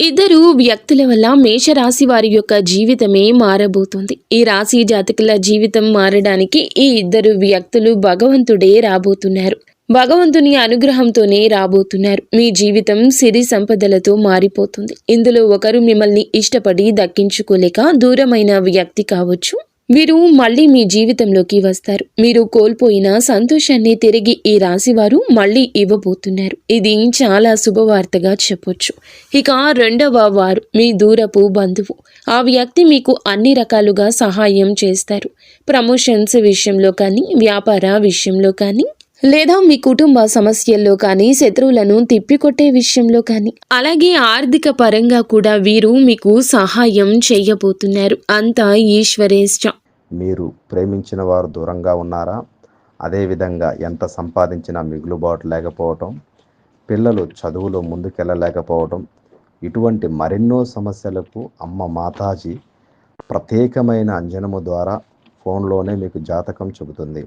ఇద్దరు వ్యక్తుల వల్ల మేషరాశి వారి యొక్క జీవితమే మారబోతుంది. ఈ రాశి జాతకుల జీవితం మారడానికి ఈ ఇద్దరు వ్యక్తులు భగవంతుడే రాబోతున్నారు. భగవంతుని అనుగ్రహంతోనే రాబోతున్నారు. మీ జీవితం సిరి సంపదలతో మారిపోతుంది. ఇందులో ఒకరు మిమ్మల్ని ఇష్టపడి దక్కించుకోలేక దూరమైన వ్యక్తి కావచ్చు. వీరు మళ్ళీ మీ జీవితంలోకి వస్తారు. మీరు కోల్పోయిన సంతోషాన్ని తిరిగి ఈ రాశివారు మళ్ళీ ఇవ్వబోతున్నారు. ఇది చాలా శుభవార్తగా చెప్పొచ్చు. ఇక రెండవ వారు మీ దూరపు బంధువు. ఆ వ్యక్తి మీకు అన్ని రకాలుగా సహాయం చేస్తారు. ప్రమోషన్స్ విషయంలో కానీ వ్యాపార విషయంలో కానీ లేదా మీ కుటుంబ సమస్యల్లో కానీ శత్రువులను తిప్పికొట్టే విషయంలో కానీ. అలాగే ఆర్థిక పరంగా కూడా వీరు మీకు సహాయం చేయబోతున్నారు. అంతా ఈశ్వరేష్ట మీరు ప్రేమించిన వారు దూరంగా ఉన్నారా? అదేవిధంగా ఎంత సంపాదించినా మిగులుబాటు లేకపోవటం పిల్లలు చదువులో ముందుకెళ్ళలేకపోవటం ఇటువంటి మరెన్నో సమస్యలకు అమ్మ మాతాజీ ప్రత్యేకమైన అంజనము ద్వారా ఫోన్లోనే మీకు జాతకం చెబుతుంది.